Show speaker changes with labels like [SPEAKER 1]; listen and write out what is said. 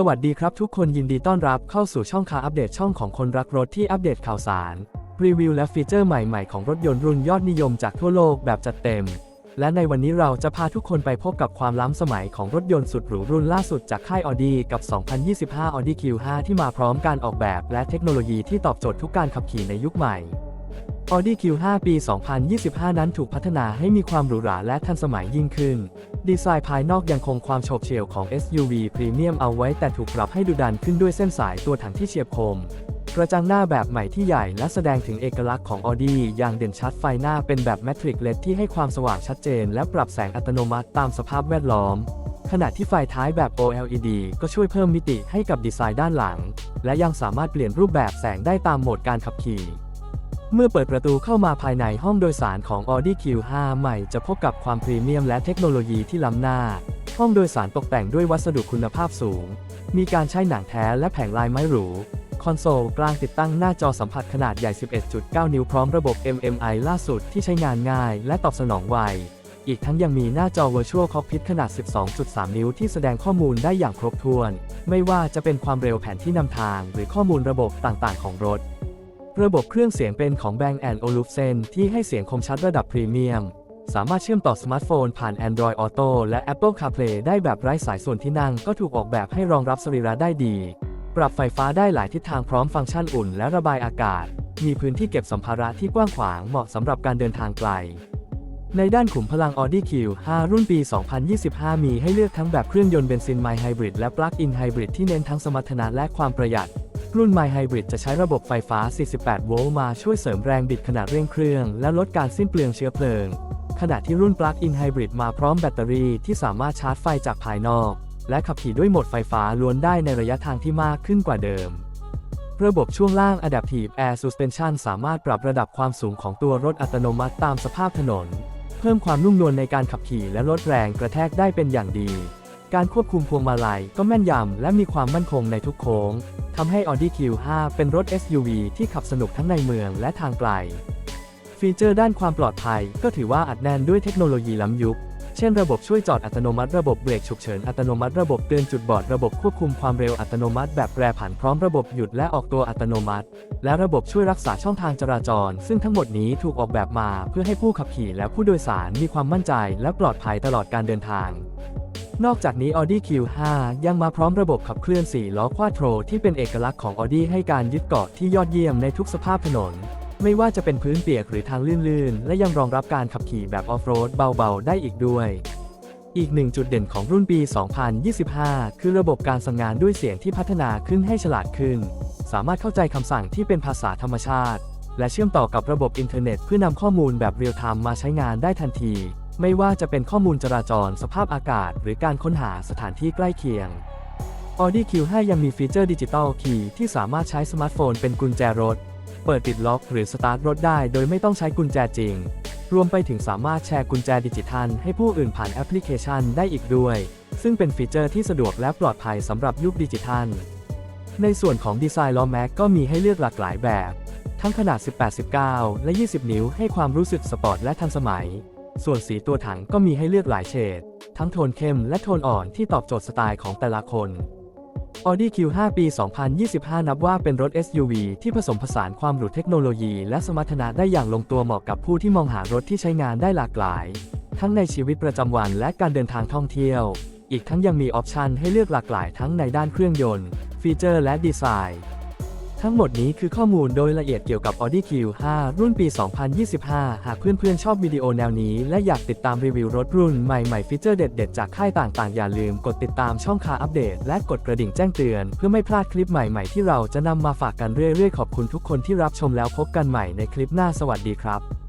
[SPEAKER 1] สวัสดีครับทุกคนยินดีต้อนรับเข้าสู่ช่องคาอัปเดตช่องของคนรักรถที่อัปเดตข่าวสาร รีวิวและฟีเจอร์ใหม่ๆของรถยนต์รุ่นยอดนิยมจากทั่วโลกแบบจัดเต็ม และในวันนี้เราจะพาทุกคนไปพบกับความล้ำสมัยของรถยนต์สุดหรูรุ่นล่าสุดจากค่าย Audi กับ 2025 Audi Q5 ที่มาพร้อมการออกแบบและเทคโนโลยีที่ตอบโจทย์ทุกการขับขี่ในยุคใหม่ Audi Q5 ปี 2025 นั้นถูกพัฒนาให้มีความหรูหราและทันสมัยยิ่งขึ้น ดีไซน์ภายนอกยังคงความโฉบเฉี่ยวของ SUV พรีเมียมเอาไว้แต่ถูกปรับให้ดุดันขึ้นด้วยเส้นสายตัวถังที่เฉียบคม กระจังหน้าแบบใหม่ที่ใหญ่และแสดงถึงเอกลักษณ์ของ Audi อย่างเด่นชัดไฟหน้าเป็นแบบแมทริกเลดที่ให้ความสว่างชัดเจน และปรับแสงอัตโนมัติตามสภาพแวดล้อม ขณะที่ไฟท้ายแบบ OLED ก็ช่วยเพิ่มมิติให้กับดีไซน์ด้านหลัง และยังสามารถเปลี่ยนรูปแบบแสงได้ตามโหมดการขับขี่ เมื่อเปิดประตูเข้ามาภายในห้องโดยสารของ Audi Q5 ใหม่จะพบกับความพรีเมียมและเทคโนโลยีที่ล้ำหน้า ห้องโดยสารตกแต่งด้วยวัสดุคุณภาพสูง มีการใช้หนังแท้และแผงลายไม้หรู คอนโซลกลางติดตั้งหน้าจอสัมผัสขนาดใหญ่ 11.9 นิ้วพร้อมระบบ MMI ล่าสุดที่ใช้งานง่ายและตอบสนองไว อีกทั้งยังมีหน้าจอ Virtual Cockpit ขนาด 12.3 นิ้วที่แสดงข้อมูลได้อย่างครบถ้วน ไม่ว่าจะเป็นความเร็วแผนที่นำทาง หรือข้อมูลระบบต่างๆ ของรถ ระบบเครื่องเสียงเป็นของ Bang Olufsen ที่ให้เสียงคมชัดระดับพรีเมียม สามารถเชื่อมต่อสมาร์ทโฟนผ่าน Android Auto และ Apple CarPlay ได้แบบไร้สายส่วนที่นั่งก็ถูกออกแบบให้รองรับสรีระได้ดี ปรับไฟฟ้าได้หลายทิศทางพร้อมฟังก์ชันอุ่นและระบายอากาศ มีพื้นที่เก็บสัมภาระที่กว้างขวางเหมาะสำหรับการเดินทางไกล ในด้านขุมพลัง Audi Q5 รุ่นปี 2025 มีให้เลือกทั้งแบบเครื่องยนต์เบนซิน My Hybrid และ Plug-in Hybrid ที่เน้นทั้งสมรรถนะและความประหยัด รุ่น My Hybrid จะใช้ระบบไฟฟ้า 48 โวลต์มาช่วยเสริมแรงบิดขณะเร่งเครื่อง และลดการสิ้นเปลืองเชื้อเพลิง ขณะที่รุ่น Plug-in Hybrid มาพร้อมแบตเตอรี่ที่สามารถชาร์จไฟจากภายนอก และขับขี่ด้วยโหมดไฟฟ้าล้วนได้ในระยะทางที่มากขึ้นกว่าเดิม ระบบช่วงล่าง Adaptive Air Suspension สามารถปรับระดับความสูงของตัวรถอัตโนมัติตามสภาพถนน เพิ่มความนุ่มนวลในการขับขี่และลดแรงกระแทกได้เป็นอย่างดี การควบคุมพวงมาลัยก็แม่นยำและมีความมั่นคงในทุกโค้งทำให้ Audi Q5 เป็นรถ SUV ที่ขับสนุกทั้งในเมืองและทางไกล ฟีเจอร์ด้านความปลอดภัยก็ถือว่าอัดแน่นด้วยเทคโนโลยีล้ำยุค เช่นระบบช่วยจอดอัตโนมัติระบบเบรกฉุกเฉินอัตโนมัติระบบเตือนจุดบอดระบบควบคุมความเร็วอัตโนมัติแบบแปรผันพร้อมระบบหยุดและออกตัวอัตโนมัติ และระบบช่วยรักษาช่องทางจราจร ซึ่งทั้งหมดนี้ถูกออกแบบมาเพื่อให้ผู้ขับขี่และผู้โดยสารมีความมั่นใจและปลอดภัยตลอดการเดินทาง นอกจากนี้ Audi Q5 ยังมาพร้อมระบบขับเคลื่อน 4 ล้อควาโตรที่เป็นเอกลักษณ์ของ Audi ให้การยึดเกาะที่ยอดเยี่ยมในทุกสภาพถนน ไม่ว่าจะเป็นพื้นเปียกหรือทางลื่นๆ และยังรองรับการขับขี่แบบออฟโรดเบาๆ ได้อีกด้วยอีกหนึ่งจุดเด่นของรุ่นปี 2025 คือระบบการสั่งงานด้วยเสียงที่พัฒนาขึ้นให้ฉลาดขึ้น สามารถเข้าใจคำสั่งที่เป็นภาษาธรรมชาติ และเชื่อมต่อกับระบบอินเทอร์เน็ตเพื่อนำข้อมูลแบบเรียลไทม์มาใช้งานได้ทันที ไม่ว่าจะเป็นข้อมูลจราจรสภาพอากาศ หรือการค้นหาสถานที่ใกล้เคียง Audi Q5 ยังมีฟีเจอร์ดิจิตอลคีย์ที่สามารถใช้สมาร์ทโฟนเป็นกุญแจรถ เปิดปิดล็อกหรือสตาร์ทรถได้โดยไม่ต้องใช้กุญแจจริง รวมไปถึงสามารถแชร์กุญแจดิจิทัลให้ผู้อื่นผ่านแอปพลิเคชันได้อีกด้วย ซึ่งเป็นฟีเจอร์ที่สะดวกและปลอดภัยสำหรับยุคดิจิทัล ในส่วนของดีไซน์ล้อแม็กก็มีให้เลือกหลากหลายแบบ ทั้งขนาด 18 19 และ 20 นิ้วให้ความรู้สึกสปอร์ตและทันสมัย ส่วนสีตัวถังก็มีให้เลือกหลายเฉด ทั้งโทนเข้มและโทนอ่อนที่ตอบโจทย์สไตล์ของแต่ละคน Audi Q5 ปี 2025 นับว่าเป็นรถ SUV ที่ผสมผสานความหรูเทคโนโลยี และสมรรถนะได้อย่างลงตัวเหมาะกับผู้ที่มองหารถที่ใช้งานได้หลากหลาย ทั้งในชีวิตประจำวันและการเดินทางท่องเที่ยว อีกทั้งยังมีออปชันให้เลือกหลากหลายทั้งในด้านเครื่องยนต์ ฟีเจอร์และดีไซน์ ทั้งหมดนี้คือข้อมูลโดยละเอียดเกี่ยวกับ Audi Q5 รุ่นปี 2025 หากเพื่อนๆ ชอบวิดีโอแนวนี้ และอยากติดตามรีวิวรถรุ่นใหม่ๆฟีเจอร์เด็ดๆ จากค่ายต่างๆ อย่าลืมกดติดตามช่องคาอัปเดต และกดกระดิ่งแจ้งเตือน เพื่อไม่พลาดคลิปใหม่ๆ ที่เราจะนำมาฝากกันเรื่อยๆ ขอบคุณทุกคนที่รับชมแล้วพบกันใหม่ในคลิปหน้าสวัสดีครับ